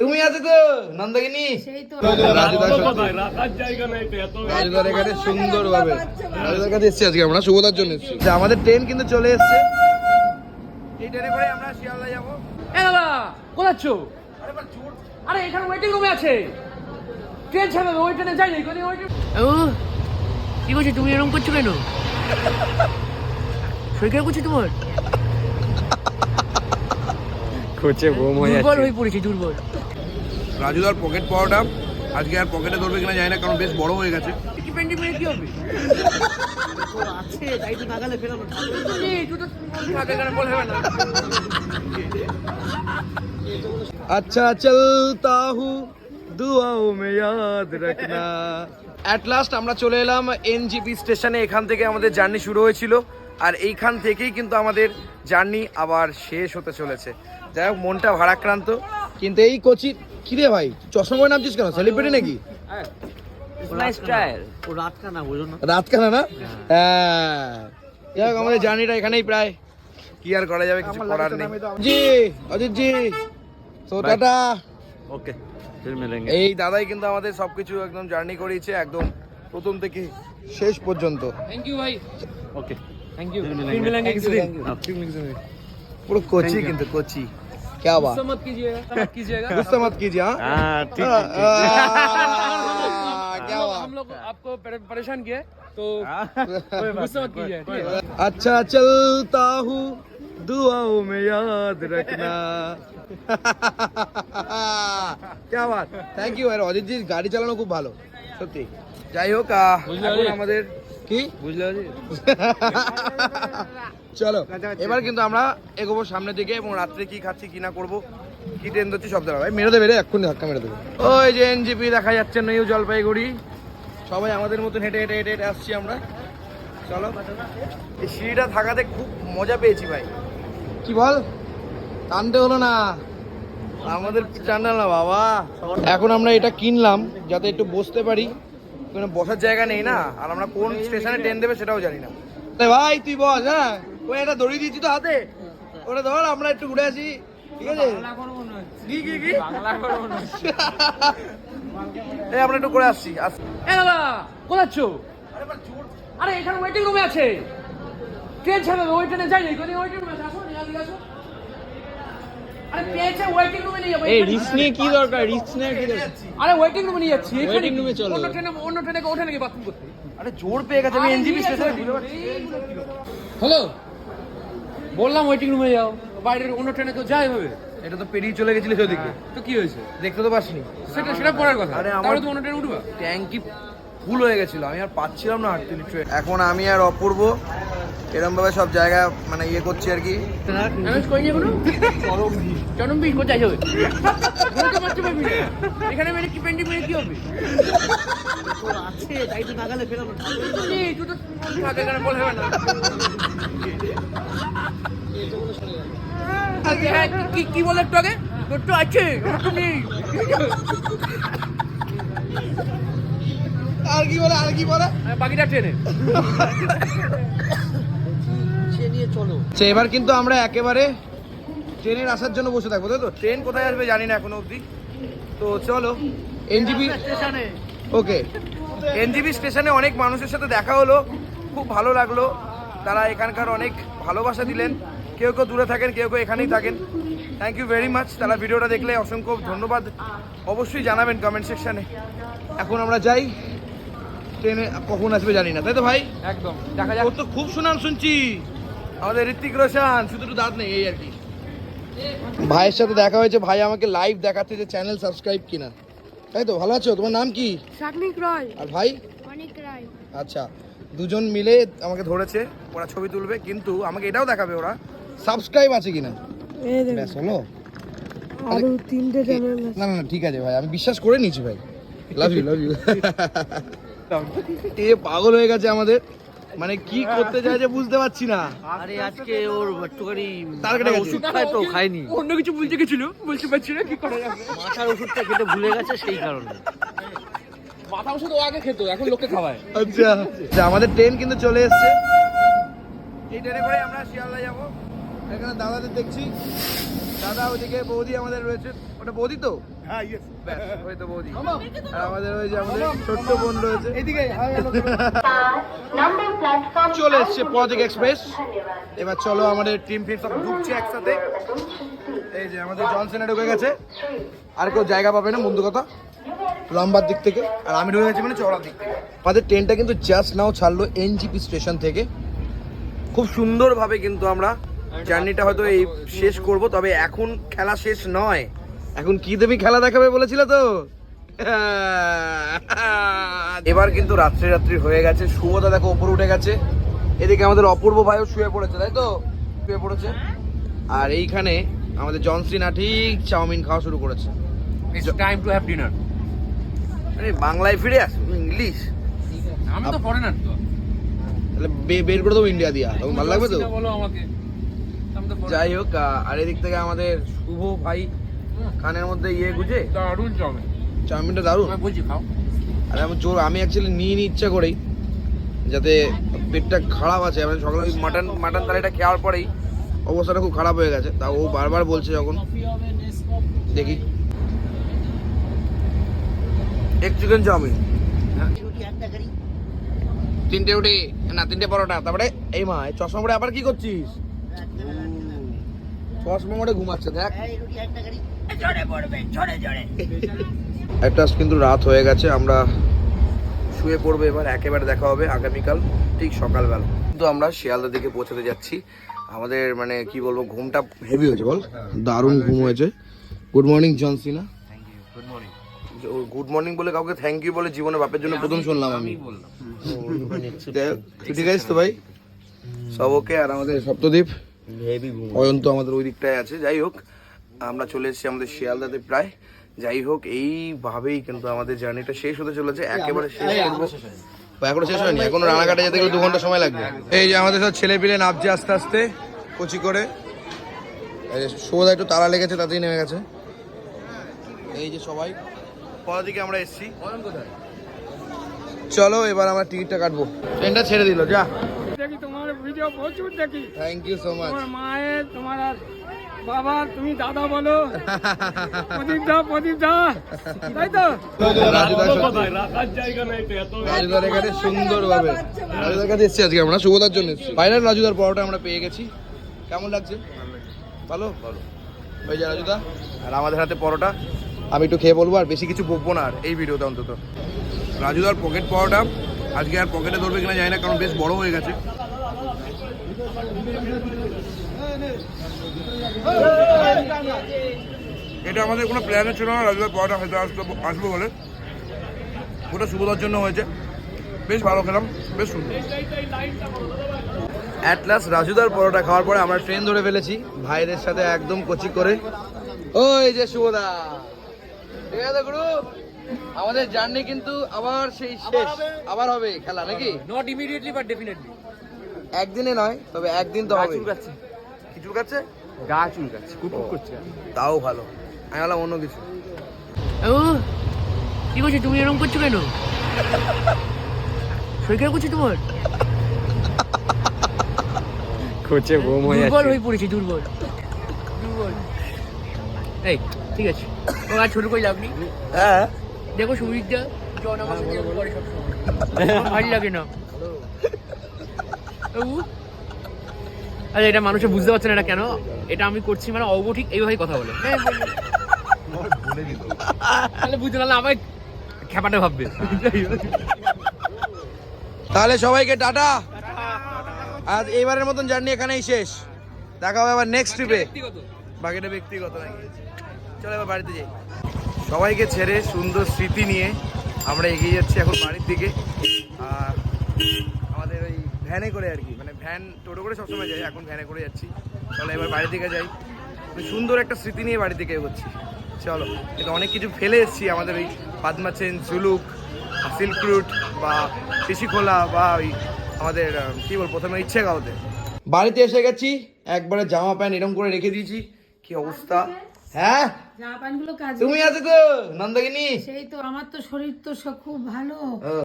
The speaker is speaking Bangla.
তুমি আছো তো নন্দগিনী? রাজুদার এখানে সুন্দর ভাবে রাজুদার কাছে এসেছি আজকে আমরা শুভদার জন্য এসেছি। আমাদের ট্রেন কিন্তু চলে এসেছে। এই ট্রেনে করে আমরা শিয়ালদা যাব। এ দাদা কোথাচ্ছ আরে এখানে ওয়েটিং রুমে আছে। ট্রেন ছাড়বে ওই ট্রেনে যাই না ওই কি করছ তুমি এরকম করছ কেন? শরীর করছ তোমার? করছে বোম হয়ে যাচ্ছে। দুর্বল হয়ে পড়েছে দুর্বল। রাজুদার পকেট পাওয়াটা আজকে আর পকেটে ধরবে কিনা জানি না কারণ বেশ বড় হয়ে গেছে। কি মেরে কি হবে? আচ্ছা চলতা হু দুয়াও মে ইয়াদ রাখনা। অ্যাট লাস্ট আমরা চলে এলাম এনজিপি স্টেশনে এখান থেকে আমাদের জার্নি শুরু হয়েছিল। আর এইখান থেকেই কিন্তু আমাদের জার্নি আবার শেষ হতে চলেছে। যাই হোক মনটা ভারাক্রান্ত। কিন্তু এই কোচি কিরে ভাই? চশমা নামছিস কেন? সেলিব্রিটি নাকি? হ্যাঁ, রাত কানা না। হ্যাঁ।, হ্যাঁ। আমাদের জার্নিটা এখানেই প্রায়। কি আর করা যাবে কিছু করার নেই। জি অজিত জি তো টাটা। ওকে এই দাদাই কিন্তু আমাদের সবকিছু একদম জার্নি করিয়েছে একদম প্রথম থেকে শেষ পর্যন্ত। থ্যাংক ইউ ভাই ওকে থ্যাংক ইউ फिर फिर मिलेंगे मिलेंगे किसी दिन পুরো কোচি কিন্তু কোচি क्या बात गुस्सा मत कीजिएगा मत कीजिएगा गुस्सा मत कीजिए हाँ हाँ ठीक हाँ, ठीक, ठीक। हाँ, क्या हम लोग- बात हम लोग आपको परे- परेशान किए तो गुस्सा मत कीजिए ठीक है अच्छा चलता हूँ दुआओं में याद रखना क्या बात থ্যাংক ইউ আর অজিত জির গাড়ি চালানো খুব ভালো সত্যি যাই হোক আহ, বুঝলে এখন অজিত? আমাদের কি? বুঝলে চলো এবার কিন্তু আমরা এগোবো সামনের দিকে এবং রাত্রে কি খাচ্ছি কি না করব কি ট্রেন ধরছি সব ভাই মেরে দেবে রে এক্ষুনি ধাক্কা মেরে দেবে। ওই যে এনজিপি দেখা যাচ্ছে নিউ জলপাইগুড়ি। সবাই আমাদের মতন হেঁটে হেঁটে হেঁটে হেঁটে আসছি আমরা। চলো। এই সিঁড়িটা থাকাতে খুব মজা পেয়েছি ভাই। কি বল? টানতে হলো না। আমাদের টান্ডাল না বাবা। এখন আমরা এটা কিনলাম যাতে একটু বসতে পারি। কোনো বসার জায়গা নেই না? আর আমরা কোন স্টেশনে ট্রেন দেবে সেটাও জানি না। তাই ভাই তুই বস হ্যাঁ? ওই একটা দড়ি দিয়েছি তো হাতে। ওটা ধর আমরা একটু ঘুরে আসি। ঠিক আছে? কি কি কি? এই আমরা একটু করে আসছি। আস এ দাদা কোথাচ্ছ আরে এখানে ওয়েটিং রুমে আছে। ট্রেন ছাড়বে ওই ট্রেনে যাই না ওখানে ওয়েটিং রুমে আসো আরে পেয়েছে ওয়েটিং রুমে নিয়ে যাব এই রিস্ক নিয়ে কি দরকার? রিস্ক নিয়ে কি দরকার? আরে ওয়েটিং রুমে নিয়ে যাচ্ছি এখানে Waiting room এ কি? চলো। অন্য ট্রেনে অন্য ট্রেনে ওঠে নাকি বাথরুম করতে? আরে জোর পেয়ে গেছে আমি এনজিপি স্টেশনে হ্যালো বললাম ওয়েটিং রুমে যাও। বাইরের অন্য ট্রেনে কেউ যায় হবে এটা তো পেরিয়ে চলে গেছিলিস ওদিকে তো কি হয়েছে? দেখতে তো পাসনি। সেটা সেটা পরের কথা। আরে আমার- তো অন্য ট্রেনে উঠবা। ট্যাঙ্কি ফুল হয়ে গেছিল আমি আর পাচ্ছিলাম না আটত্রিশ ট্রেন এখন আমি আর অপূর্ব এরম ভাবে সব জায়গা মানে ইয়ে করছি আর কি। চরম কোথায় এখানে মেরে কি পেন্টি মেরে কি হবে? আছে তাই তো নাগালে ফেলানো তো থাকে কেন বল হবে না? আগে, হ্যাঁ, কি- কি বলে একটু আগে? তোর তো আছে নেই। আর কি বলে আর কি বলে? বাকিটা ট্রেনে চলো। আচ্ছা এবার কিন্তু আমরা একেবারে ট্রেনের আসার জন্য বসে থাকব তাই তো? ট্রেন কোথায় আসবে জানি না এখনও অবধি। তো চলো। এনজিপি স্টেশনে। ওকে। এনজিবি স্টেশনে অনেক মানুষের সাথে দেখা হলো খুব ভালো লাগল। তারা এখানকার অনেক ভালোবাসা দিলেন। কেউ কেউ দূরে থাকেন কেউ কেউ এখানেই থাকেন। থ্যাংক ইউ ভেরি মাচ তারা ভিডিওটা দেখলে অসংখ্য ধন্যবাদ। অবশ্যই জানাবেন কমেন্ট সেকশানে এখন আমরা যাই। ট্রেনে কখন আসবে জানি না তাই তো ভাই? একদম দেখা যাক। তো খুব সুনাম শুনছি। আমাদের ঋত্বিক রোশন শুধু একটু দাঁত নেই এই আর কি। ভাইয়ের সাথে দেখা হয়েছে ভাই আমাকে লাইভ দেখাচ্ছে যে চ্যানেল সাবস্ক্রাইব কিনা। তাই তো ভালো আছো? তোমার নাম কি? শাকনিক রয়। আর ভাই? অনেক রায়। আচ্ছা দুজন মিলে আমাকে ধরেছে ওরা ছবি তুলবে কিন্তু আমাকে এটাও দেখাবে ওরা সাবস্ক্রাইব আছে কিনা? ব্যাস হলো? আরও তিনটে চ্যানেল না না না ঠিক আছে ভাই আমি বিশ্বাস করে নিয়েছি ভাই। Love you love U A পাগল হয়ে গেছে আমাদের। মানে কি করতে চাইছে বুঝতে পারছি না। আরে আজকে ওর একটুখানি তার কেটে ওষুধ খায় তো খায়নি। অন্য কিছু বলতে গেছিল বলতে পারছি না কি করা যাবে। মাথার ওষুধটা খেতে ভুলে গেছে সেই কারণে। মাথা ওষুধ ও আগে খেতো এখন লোককে খাওয়ায়। আচ্ছা। আচ্ছা, আমাদের ট্রেন কিন্তু চলে এসেছে। এই ট্রেনে করে আমরা শিয়ালদা যাব। এখানে দাদাদের দেখছি। দাদা ওদিকে বৌদি আমাদের রয়েছে। ওটা বৌদি তো? হ্যাঁ ওই তো বৌদি। আর আমাদের ওই যে আমাদের ছোট্ট বোন রয়েছে। এদিকে চলে এসছে এক্সপ্রেস এবার চলো আমাদের টিম ফিম সব ঢুকছে একসাথে। এই যে আমাদের জনসেনা ঢুকে গেছে। আর কেউ জায়গা পাবে না বন্ধু কথা। লম্বার দিক থেকে। আর আমি ঢুকে গেছি মানে চড়ার দিক থেকে। আমাদের ট্রেনটা কিন্তু জাস্ট নাও ছাড়লো এনজিপি স্টেশন থেকে। খুব সুন্দরভাবে কিন্তু আমরা জার্নিটা হয়তো এই শেষ করব তবে এখন খেলা শেষ নয়। এখন কি তুমি খেলা দেখাবে বলেছিলে তো? এবার কিন্তু রাত্রি রাত্রি হয়ে গেছে। শুভদা দেখো ওপরে উঠে গেছে। এদিকে আমাদের অপূর্ব ভাইও শুয়ে পড়েছে তাই তো? শুয়ে পড়েছে। আর এইখানে আমাদের জনসিনা ঠিক চাউমিন খাওয়া শুরু করেছে। It's time to have dinner আরে বাংলায় ফিরে আস ইংলিশ। আমি তো ফরেনার তো। তাহলে বে- বের করে দেবো ইন্ডিয়া দিয়া। তখন ভালো লাগবে তো? বলো আমাকে। যাই হোক আর এদিক থেকে আমাদের শুভ ভাই কানের মধ্যে ইয়ে গুজে। দারুণ চাউমিন। চাউমিনটা দারুণ। আমি বলছি খাও। আর আমি জোর আমি অ্যাকচুয়ালি নিয়ে নিই ইচ্ছা করেই যাতে পেটটা খারাপ আছে। আমি সকালে ওই মাটন মাটন থালিটা খাওয়ার পরেই অবস্থাটা খুব খারাপ হয়ে গেছে। তা ও বারবার বলছে যখন। দেখি। এক চিকেন চাউমিন। তিনটে রুটি না তিনটে পরোটা। তারপরে এই মা এই চশমা পরে আবার কি করছিস? চশমা পরে ঘুমাচ্ছে দেখ। একটা কিন্তু রাত হয়ে গেছে আমরা শুয়ে পড়ব এবার একেবারে দেখা হবে আগামীকাল ঠিক সকালবেলা। কিন্তু আমরা শিয়ালদার দিকে পৌঁছাতে যাচ্ছি। আমাদের মানে কি বলব ঘুমটা হেভি হয়েছে বল। দারুণ ঘুম হয়েছে। Good morning John Cena good morning good morning বলে কাউকে থ্যাংক ইউ বলে জীবনে বাপের জন্য প্রথম শুনলাম আমি ঠিক আছিস তো ভাই? সব ওকে আর আমাদের সপ্তদ্বীপ অয়ন্ত আমাদের ওই দিকটায় আছে। যাই হোক আমরা চলে এসেছি আমাদের শিয়ালদাতে প্রায়। যাই হোক এইভাবেই কিন্তু আমাদের জার্নিটা শেষ হতে চলেছে। একেবারে শেষ করব। বা এখনও শেষ হয়নি। এখনও রানাঘাটে যেতে গেলে দু ঘণ্টা সময় লাগবে। এই যে আমাদের সব ছেলে পিলে নামছে আস্তে আস্তে কচি করে। এই যে সৌদা একটু তালা লেগেছে তাতেই নেমে গেছে। এই যে সবাই। পরের দিকে আমরা এসেছি। চলো এবার আমরা টিকিটটা কাটবো। ট্রেনটা ছেড়ে দিল যা। ভিডিও প্রচুর দেখি। থ্যাংক ইউ সো মাচ তোমার মায়ের তোমার আর বাবা তুমি দাদা বলো। প্রদীপ দা প্রদীপ দা তাই তো? রাজুদার সত্যি রাখার জায়গা নেই তো এত রাজুদার এখানে সুন্দর ভাবে রাজুদার কাছে এসেছি আজকে আমরা শুভদার জন্য এসেছি। ফাইনাল রাজুদার পরোটা আমরা পেয়ে গেছি। কেমন লাগছে? ভালো? ভালো। ওই যে রাজুদা। আর আমাদের হাতে পরোটা। আমি একটু খেয়ে বলব আর বেশি কিছু বকবো না আর এই ভিডিওতে অন্তত। রাজুদার পকেট পরোটা আজকে আর পকেটে ধরবে কিনা জানি না কারণ বেশ বড় হয়ে গেছে। এটা আমাদের কোনো প্ল্যানে ছিল না রাজুদার পরোটা হয়তো আসতো আসব বলে। ওটা সুবিধার জন্য হয়েছে। বেশ ভালো খেলাম বেশ সুন্দর। অ্যাটলাস রাজুদার পরোটা খাওয়ার পরে আমরা ট্রেন ধরে ফেলেছি। ভাইদের সাথে একদম কোচি করে। ওই যে শুভদা ঠিক আছে গুরু? আমাদের জার্নি কিন্তু আবার সেই শেষ। আবার হবে খেলা নাকি? নট ইমিডিয়েটলি বাট ডেফিনেটলি একদিনে নয় তবে একদিন তো হবে চুলকাচ্ছে। কি চুলকাচ্ছে? গা চুলকাচ্ছে কুটকুট করছে। তাও ভালো। আমি ভাবলাম অন্য কিছু। ও কি করছ? তুমি এরকম করছ কেন? শরীর করছ তোমার? কোচে বোম দুর্বল হয়ে পড়েছি দুর্বল। দুর্বল। এই ঠিক আছে। ও আর ছোট করে লাভ নেই। হ্যাঁ। দেখো সুমিতদা জন আমার সাথে এরকম করে সবসময়। ভালো লাগে না। আরে এটা মানুষে বুঝতে পারছে না এটা কেন? এটা আমি করছি মানে অব ঠিক এইভাবেই কথা বলে। হ্যাঁ, তাহলে বুঝতে পারলে আমায় খেপাটা ভাববে। তাহলে সবাইকে টাটা। আজ এইবারের মতন জার্নি এখানেই শেষ। দেখা হবে আবার নেক্সট ট্রিপে বাকিটা ব্যক্তিগত নাকি? চলো এবার বাড়িতে যাই। সবাইকে ছেড়ে সুন্দর স্মৃতি নিয়ে আমরা এগিয়ে যাচ্ছি এখন বাড়ির দিকে। আর ভ্যানে করে আর কি মানে ভ্যান টোটো করে সবসময় যাই এখন ভ্যানে করে যাচ্ছি। চলো এবার বাড়ির দিকে যাই। সুন্দর একটা স্মৃতি নিয়ে বাড়ি থেকে এগোচ্ছি। চলো কিন্তু অনেক কিছু ফেলে এসেছি আমাদের ওই Padamchen Zuluk silk route বা শিশিখোলা বা ওই আমাদের কি বল প্রথমে ইচ্ছে গাওতে বাড়িতে এসে গেছি একবারে জামা প্যান্ট এরকম করে রেখে দিয়েছি। কি অবস্থা? হ্যাঁ? জামা প্যান্টগুলো কাজ তুমি আছো তো নন্দগিনী? সেই তো আমার তো শরীর তো সব খুব ভালো।